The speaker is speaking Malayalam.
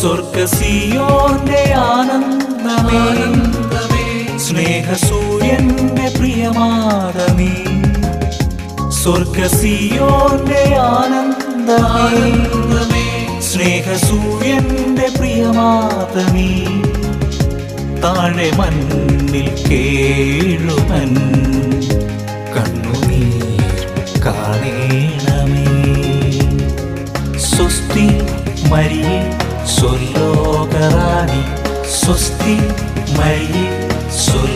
സ്വർഗസിയോന്റെ ആനന്ദമേ. സ്നേഹസൂര്യന്റെ പ്രിയമാതമേ സ്വർഗസിയോന്റെ ആനന്ദമേ. സ്നേഹസൂര്യന്റെ പ്രിയമാതമേ. താഴെ മണ്ണിൽ കേഴുമൻ. കണ്ണുനീർ കാണേണമേ. സ്വസ്തി മരിയെ സ്വലോകറാണി സ്വസ്തി മരിയെ സ്വലോകറാണി